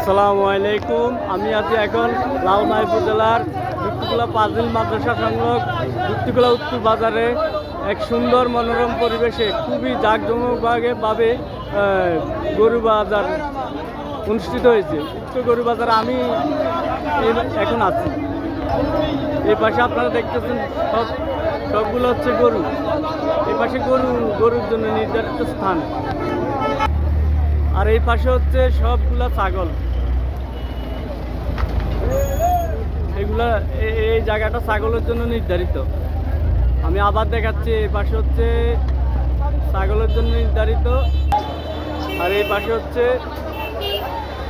আসসালামু আলাইকুম। আমি আছি এখন লালমাই উপজেলার যুক্তিকুলা পাজিল মাদ্রাসা সংলগ যুক্তিকুলা উত্তর বাজারে। এক সুন্দর মনোরম পরিবেশে খুবই জাঁকজমকভাবে ভাবে গরু বাজার অনুষ্ঠিত হয়েছে। উক্ত গরু বাজার আমি এখন আছি। এই পাশে আপনারা দেখতেছেন সব, সবগুলো হচ্ছে গরু। এই পাশে গরু, গরুর জন্য নির্ধারিত স্থান। আর এই পাশে হচ্ছে সবগুলা ছাগল। এগুলা এই জায়গাটা ছাগলের জন্য নির্ধারিত। আমি আবার দেখাচ্ছি, এই পাশে হচ্ছে ছাগলের জন্য নির্ধারিত আর এই পাশে হচ্ছে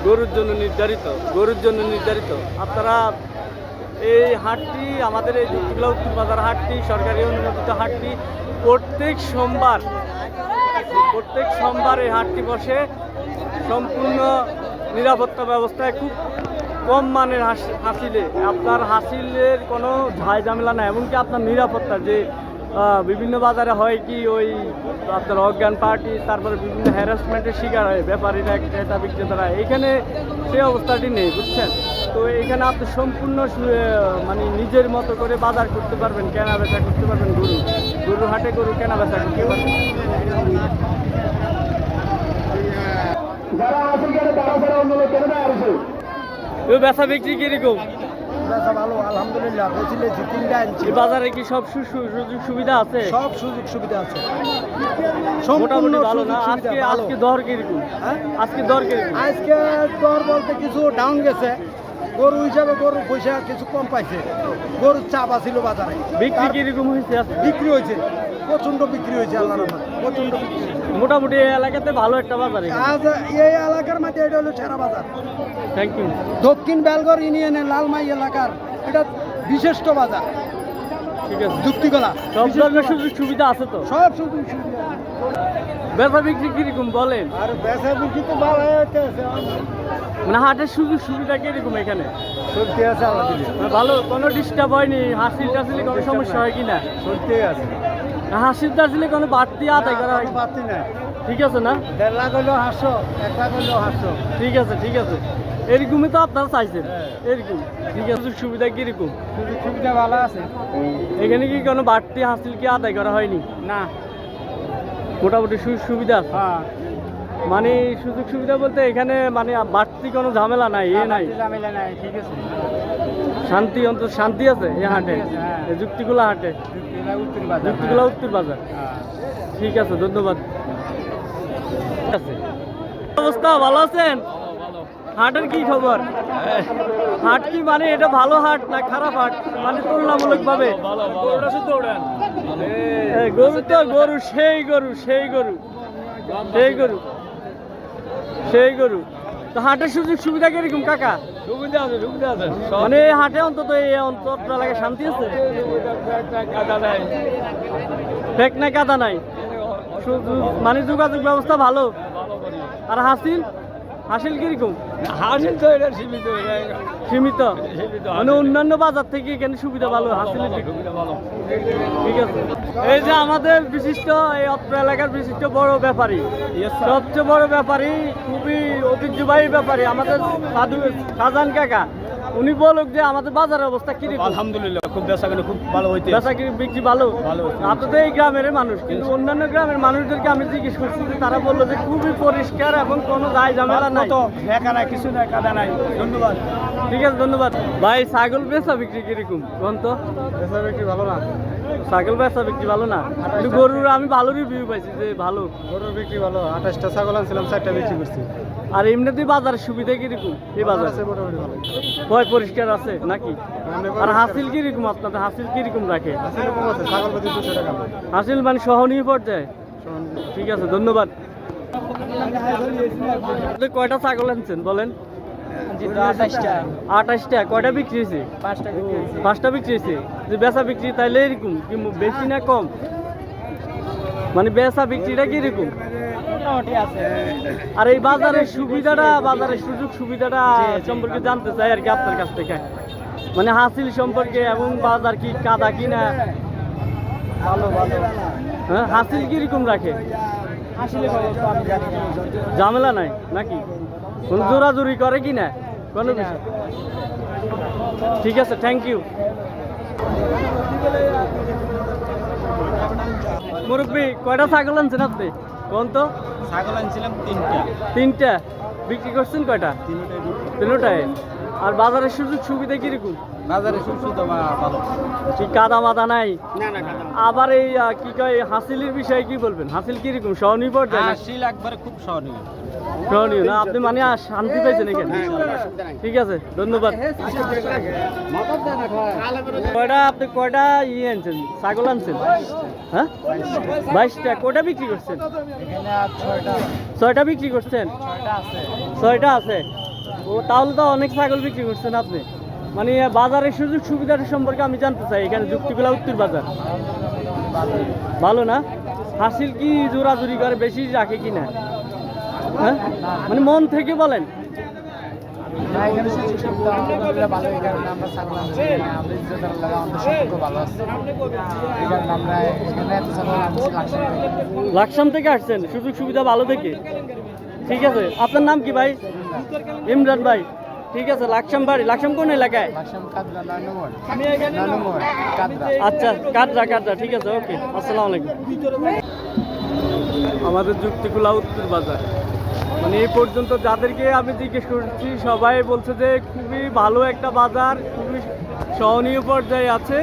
গরুর জন্য নির্ধারিত, গরুর জন্য নির্ধারিত। আপনারা এই হাটটি, আমাদের এই যুক্তিগুলা উত্তর বাজার হাটটি, সরকারি অনুমোদিত হাটটি প্রত্যেক সোমবার প্রত্যেক সোমবার এই হাটটি বসে সম্পূর্ণ নিরাপত্তা ব্যবস্থায় খুব কম মানের হাসি- হাসিলে, আপনার হাসিলের কোনো ঝাই ঝামেলা নাই, এমনকি আপনার নিরাপত্তা যে বিভিন্ন বাজারে হয় কি ওই আপনার অজ্ঞান পার্টি, তারপরে বিভিন্ন হ্যারাসমেন্টের শিকার হয়, ব্যাপারীরা, ক্রেতা বিক্রেতারা এখানে সেই অবস্থাটি নেই, বুঝছেন? তো এখানে আপনি সম্পূর্ণ মানে নিজের মতো করে বাজার করতে পারবেন কেনা বেচা করতে পারবেন গরু। গরু হাটে গরু কেনা বেচা করতে পারবেন। যারা তারা ছাড়া অন্য আসে বেচা বিক্রি কীরকম? ভালো আলহামদুলিল্লাহ। তিনটা আনছি বাজারে কি সব সুযোগ সুবিধা আছে? সব সুযোগ সুবিধা আছে। মোটামুটি ভালো না? আজকে আজকে দর কীরকম? হ্যাঁ? আজকে দর কীরকম? আজকে দর বলতে কিছু ডাউন গেছে। গরু হিসাবে গরু পয়সা কিছু কম পাইছে। গরুর চাপ আছিল বাজারে। বিক্রি কীরকম হয়েছে বিক্রি হয়েছে। প্রচণ্ড বিক্রি হয়েছে আল্লাহ রহমত। প্রচণ্ড মোটামুটি এই এলাকাতে ভালো একটা বাজার এই এলাকার মধ্যে এটা হলো সেরা বাজার। দক্ষিণ বেলগড় ইউনিয়নের লালমাই এলাকার এটা বিশিষ্ট বাজার। ঠিক আছে। যুক্তিকলা। সব ধরনের সুযোগ সুবিধা আছে তো? সব সুযোগ সুবিধা। বেচা বিক্রি কীরকম বলেন? আর বেচা বিক্রি তো ভালো হয়েছে মানে হাটের সুযোগ সুবিধা কীরকম এখানে? সত্যি আছে আমাদের ভালো কোনো ডিস্টার্ব হয়নি হাসিল টাসিলে কোনো সমস্যা হয় কি না সত্যি আছে। হাসিল টাসিলে কোনো বাড়তি আদায় করা হয় পাচ্ছি না ঠিক আছে না? দেড় লাখ হলেও হাসো এক লাখ হলেও হাসো। ঠিক আছে ঠিক আছে। এরকমই তো আপনারা চাইছেন। হ্যাঁ। এরকম। ঠিক আছে সুযোগ সুবিধা কীরকম? সুযোগ সুবিধা ভালো আছে। এখানে কি কোনো বাড়তি হাসিল কি আদায় করা হয়নি? না। মোটামুটি সুযোগ সুবিধা হ্যাঁ। মানে সুযোগ সুবিধা বলতে এখানে মানে বাড়তি কোনো ঝামেলা নাই এ নাই? ঝামেলা নাই ঠিক আছে। শান্তি অন্তত শান্তি আছে এই হাটে? হ্যাঁ। যুক্তিগুলা হাটে? যুক্তিগুলা উত্তর বাজার ঠিক আছে ধন্যবাদ। ঠিক আছে। অবস্থা ভালো আছেন? হাটের কি খবর? হাট কি মানে এটা ভালো হাট না খারাপ হাট? মানে তুলনামূলক ভাবে গরু তো গরু সেই গরু সেই গরু সেই গরু সেই গরু। তো হাটের সুযোগ সুবিধা কীরকম কাকা? সুবিধা আছে সুবিধা আছে মানে হাটে অন্তত এই অন্তরটা লাগে শান্তি আছে? ফেক নাই কাদা নাই? মানে যোগাযোগ ব্যবস্থা ভালো? আর হাসিল? হাসিল কীরকম? হাসিল তো এটা সীমিত সীমিত। মানে অন্যান্য বাজার থেকে এখানে সুবিধা ভালো হাসিলের দিক ঠিক আছে। এই যে আমাদের বিশিষ্ট এই অত্র এলাকার বিশিষ্ট বড় ব্যাপারী সবচেয়ে বড় ব্যাপারী খুবই ঐতিহ্যবাহী ব্যাপারী আমাদের সাধু সাজান কাকা। উনি বলুক যে আমাদের বাজারের অবস্থা কি আলহামদুলিল্লাহ খুব বেচা কেন খুব ভালো হইতে বেচা কি বিক্রি ভালো? ভালো আপনি আপনাদের এই গ্রামের মানুষ কিন্তু অন্যান্য গ্রামের মানুষদেরকে আমি জিজ্ঞেস করছি যে তারা বলল যে খুবই পরিষ্কার এবং কোনো দায় ঝামেলা নাই। তো দেখা নাই কিছু নাই কাদা নাই। ধন্যবাদ। ঠিক আছে ধন্যবাদ। ভাই ছাগল বেচা বিক্রি কীরকম? কোন তো। বেচা বিক্রি ভালো না। ছাগল বেচা বিক্রি ভালো না। কিন্তু গরুর আমি ভালো রিভিউ পাইছি যে ভালো। গরুর বিক্রি ভালো আঠাশটা ছাগল আনছিলাম চারটা বিক্রি করছি। আর এমনিতেই বাজারের সুবিধা কীরকম? এই বাজার? আছে মোটামুটি ভালো। ভয় পরিষ্কার আছে নাকি? আর হাসিল কীরকম আপনাদের? হাসিল কীরকম রাখে? আছে কম আছে ছাগল প্রতি দুশো টাকা হাসিল মানে সহনীয় পর্যায়ে? ঠিক আছে ধন্যবাদ। কয়টা ছাগল আনছেন বলেন? আঠাশটা কয়টা বিক্রি হয়েছে? পাঁচটা বিক্রি হয়েছে। পাঁচটা বিক্রি হয়েছে? যে বেচা বিক্রি তাইলে এরকম কি বেশি না কম? মানে বেচা বিক্রিটা কীরকম? আর এই বাজারের সুবিধাটা বাজারের সুযোগ সুবিধাটা সম্পর্কে জানতে চাই আর কি আপনার কাছ থেকে। মানে হাসিল সম্পর্কে এবং বাজার কি কাদা কিনা? ভালো ভালো। হ্যাঁ হাসিল কীরকম রাখে। ঝামেলা নাই নাকি? কোন জোরাজুরি করে কি না কোনো বিষয়? ঠিক আছে থ্যাংক ইউ মুরব্বী কয়টা ছাগল আনছেন আপনি? কোন তো? ছাগল আনছিলাম তিনটা। তিনটা। বিক্রি করছেন কয়টা? তিনটায় আর বাজারের সুযোগ সুবিধা কীরকম? বাজারে সুস্থ ভালো। ঠিক কাদা মাদা নাই? না না আবার এই কি কয় হাসিলের বিষয়ে কি বলবেন? হাসিল কীরকম? স্বনির্ভর যায় না হাসিল একবারে খুব সহনীয়। সহনীয় না আপনি মানে শান্তি পাইছেন এখানে। ঠিক আছে ধন্যবাদ। কয়টা আপনি কয়টা ইয়ে আনছেন? ছাগল আনছেন? হ্যাঁ? বাইশটা। কয়টা বিক্রি করছেন? ছয়টা বিক্রি করছেন? ছয়টা আছে। ও তাহলে তো অনেক ছাগল বিক্রি করছেন আপনি। মানে বাজারের সুযোগ সুবিধাটা সম্পর্কে আমি জানতে চাই। এখানে যুক্তিগুলা উত্তর বাজার। ভালো না? হাসিল কি জোরাজুরি করে বেশি রাখে কি না হ্যাঁ? মানে মন থেকে বলেন। লাকসাম থেকে। আসছেন সুযোগ সুবিধা ভালো থেকে ঠিক আছে আপনার নাম কি ভাই? ইমরান ভাই। ঠিক আছে লাকসাম বাড়ি লাকসাম কোন এলাকায়? আচ্ছা কাটরা কাটরা ঠিক আছে ওকে আসসালামু আলাইকুম। আমাদের যুক্তিগুলা উত্তর বাজার। মানে এই পর্যন্ত যাদেরকে আমি জিজ্ঞেস করছি, সবাই বলছে যে খুবই ভালো একটা বাজার, খুবই সহনীয় পর্যায়ে আছে।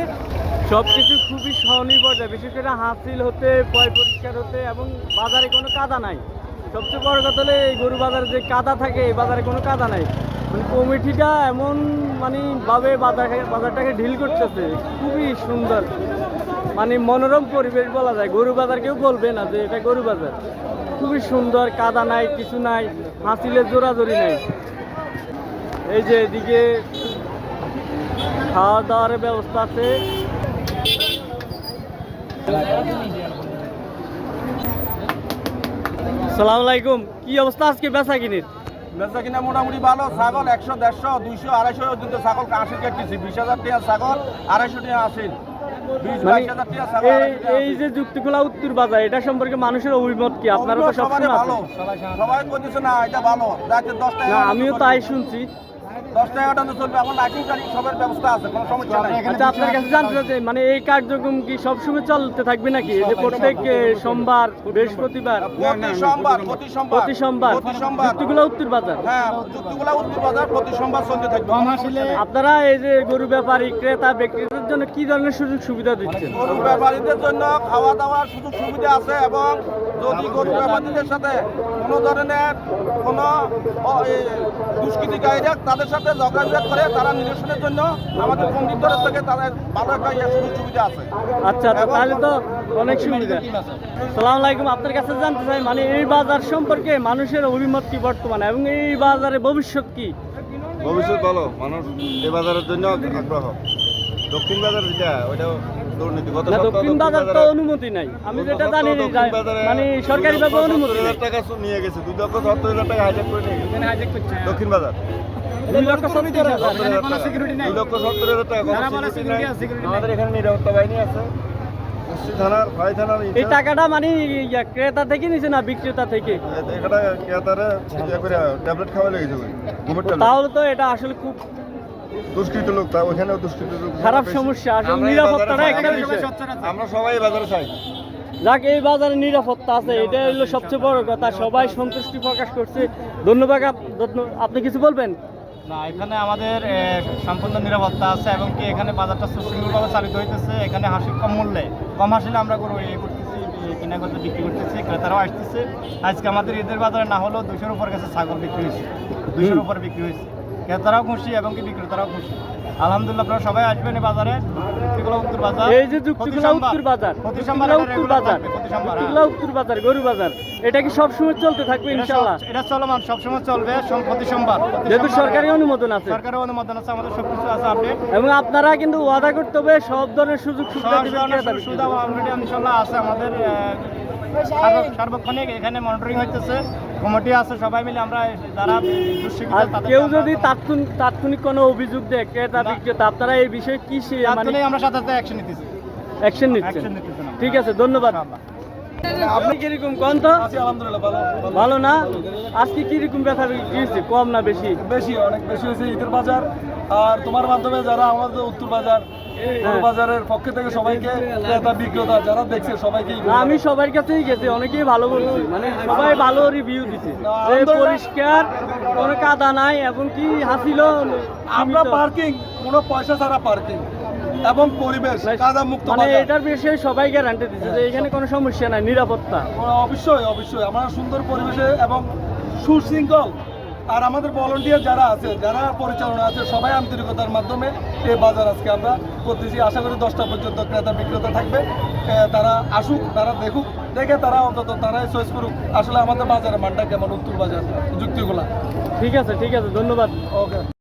সব কিছু খুবই সহনীয় পর্যায়ে, বিশেষ করে হাসিল হতে, পয় পরিষ্কার হতে এবং বাজারে কোনো কাদা নাই। সবচেয়ে বড় কথা হলো এই গরু বাজারে যে কাদা থাকে, এই বাজারে কোনো কাদা নাই। মানে কমিটিটা এমন মানে ভাবে বাজার বাজারটাকে ঢিল করতেছে, খুবই সুন্দর মানে মনোরম পরিবেশ বলা যায়। গরু বাজার কেউ বলবে না যে এটা গরু বাজার। খুবই সুন্দর, কাদা নাই, কিছু নাই হাসিলের জোরাজোরি নাই। এই যে এদিকে খাওয়া দাওয়ার ব্যবস্থা আছে। সালাম আলাইকুম, কি অবস্থা আজকে বেচা কিনির বেচা কিনা মোটামুটি ভালো, ছাগল একশো, দেড়শো, দুইশো, আড়াইশো পর্যন্ত ছাগল আশি কেটেছি বিশ হাজার টাকা ছাগল, আড়াইশো টাকা বিশ মানে এই যে যুক্তিগুলা উত্তর বাজার এটা সম্পর্কে মানুষের অভিমত কি? আপনারা তো সবসময় সবাই বলতেছে না এটা ভালো। আমিও তাই শুনছি। দশ টাকাটা চলবে। আমার লাইটিং টাইটিং সবের ব্যবস্থা আছে কোনো সমস্যা নাই। আচ্ছা আপনার কাছে জানতে চাচ্ছি মানে এই কার্যক্রম কি সবসময় চলতে থাকবে নাকি? যে প্রত্যেক সোমবার বৃহস্পতিবার? প্রতি সোমবার প্রতি সোমবার। প্রতি সোমবার। যুক্তিগুলো উত্তর বাজার? হ্যাঁ যুদ্ধগুলা উত্তর বাজার প্রতি সোমবার চলতে থাকবে। আপনারা এই যে গরু ব্যাপারী ক্রেতা ব্যক্তিদের জন্য কি ধরনের সুযোগ সুবিধা দিচ্ছেন? গরু ব্যাপারীদের জন্য খাওয়া দাওয়ার সুযোগ সুবিধা আছে এবং যদি গরু ব্যাপারীদের সাথে কোনো ধরনের কোনো দুষ্কৃতিকারীরা তাদের সাথে যোগাযোগ করে তারা নিরসনের জন্য আমাদের পণ্ডিত তরফ থেকে তাদের ভালো একটা ইয়ে সুযোগ সুবিধা আছে। আচ্ছা আচ্ছা তাহলে তো অনেক সুবিধা। সালাম আলাইকুম আপনার কাছে জানতে চাই মানে এই বাজার সম্পর্কে মানুষের অভিমত কি বর্তমানে এবং এই বাজারে ভবিষ্যৎ কি? ভবিষ্যৎ ভালো মানুষ এই বাজারের জন্য আগ্রহ। দক্ষিণ বাজার যেটা ওইটা দুর্নীতি। গত না দক্ষিণ বাজার তো অনুমতি নাই। আমি যেটা জানি দক্ষিণ যা- বাজারে মানে সরকারিভাবে দুই অনুমতি হাজার টাকা নিয়ে গেছে। দুই লক্ষ সত্তর হাজার টাকা হাইজ্যাক করে নিয়ে গেছে। দক্ষিণ বাজার। দুই লক্ষ সত্তর হাজার। টাকা। দুই লক্ষ সত্তর হাজার টাকা কোনো security নাই। আমাদের এখানে নিরাপত্তা বাহিনী আছে। থানার এই টাকাটা মানে ক্রেতা থেকে নিছে না বিক্রেতা থেকে? ইয়ে তাহলে তো এটা আসলে খুব দুষ্কৃত লোক তা ওখানেও দুষ্কৃত লোক খারাপ সমস্যা আসলে নিরাপত্তাটা একটা বিষয়। আমরা সবাই বাজারে চাই যাক এই বাজারে নিরাপত্তা আছে এটা হলো সবচেয়ে বড় কথা। সবাই সন্তুষ্টি প্রকাশ করছে। ধন্যবাদ আপনি কিছু বলবেন? না এখানে আমাদের সম্পূর্ণ নিরাপত্তা আছে এবং কি এখানে বাজারটা সুশৃঙ্খলভাবে চালিত হইতেছে। এখানে হাসি কম মূল্যে। কম হাসিলে আমরা গরু ইয়ে করতেছি কিনা করতে বিক্রি করতেছি ক্রেতারাও আসতেছে। আজকে আমাদের ঈদের বাজারে না হলেও দুশোর উপর কাছে ছাগল বিক্রি হয়েছে। দুশোর উপর বিক্রি হয়েছে। ক্রেতারাও খুশি এবং কি বিক্রেতারাও খুশি। আলহামদুলিল্লাহ আপনারা সবাই আসবেন এই বাজারে। উত্তর বাজার। এই যে যুক্তিগুলা উত্তর বাজার উত্তর বাজার। হ্যাঁ। উত্তর বাজার গরু বাজার। এটা কি সবসময় চলতে থাকবে এটা সব- এটা চলমান সবসময় চলবে প্রতি সোমবার যেহেতু সরকারি অনুমোদন আছে। সরকারের অনুমোদন আছে আমাদের সবকিছু আছে আপডেট এবং আপনারা কিন্তু ওয়াদা করতে হবে সব ধরনের সুযোগ সুবিধা দিবেন সুবিধা অলরেডি ইনশাল্লাহ আছে আমাদের সার্বক্ষণিক এখানে মনিটরিং হইতেছে। কমিটি আছে সবাই মিলে আমরা যারা কেউ যদি তাৎক্ষণিক তাৎক্ষণিক কোনো অভিযোগ দেয় ক্রেতা। বিক্রেতা আপনারা এই বিষয়ে কি মানে আমরা সাথে সাথে অ্যাকশন নিতেছি। অ্যাকশন নিচ্ছেন। ঠিক আছে ধন্যবাদ। আপনি কীরকম কোন তো? ভালো না? আজকে কীরকম ব্যথা হয়েছে? কম না বেশি? বেশি অনেক বেশি হয়েছে ঈদের বাজার। আর তোমার মাধ্যমে যারা আমাদের উত্তর বাজার বাজারের পক্ষে থেকে সবাইকে ক্রেতা বিক্রেতা যারা দেখছে সবাইকে আমি সবার কাছেই গেছি অনেকেই ভালো বলছি। মানে সবাই ভালো রিভিউ দিছে। পরিষ্কার কোনো কাদা নাই এবং কি হাসিল আমরা পার্কিং কোনো পয়সা ছাড়া পার্কিং এবং পরিবেশ কাদা মুক্ত মানে এটার বিষয়ে সবাই গ্যারান্টি দিচ্ছে যে এখানে কোনো সমস্যা নাই নিরাপত্তা। অবশ্যই অবশ্যই। আমরা সুন্দর পরিবেশে এবং সুশৃঙ্খল। আর আমাদের ভলেন্টিয়ার যারা আছে যারা পরিচালনা আছে সবাই আন্তরিকতার মাধ্যমে এই বাজার আজকে আমরা করতেছি। আশা করি দশটা পর্যন্ত ক্রেতা বিক্রেতা থাকবে। তারা আসুক তারা দেখুক দেখে তারা অন্তত তারাই চয়েস করুক। আসলে আমাদের বাজারের মানটা কেমন উত্তর বাজার যুক্তিগুলা। ঠিক আছে ঠিক আছে ধন্যবাদ। ওকে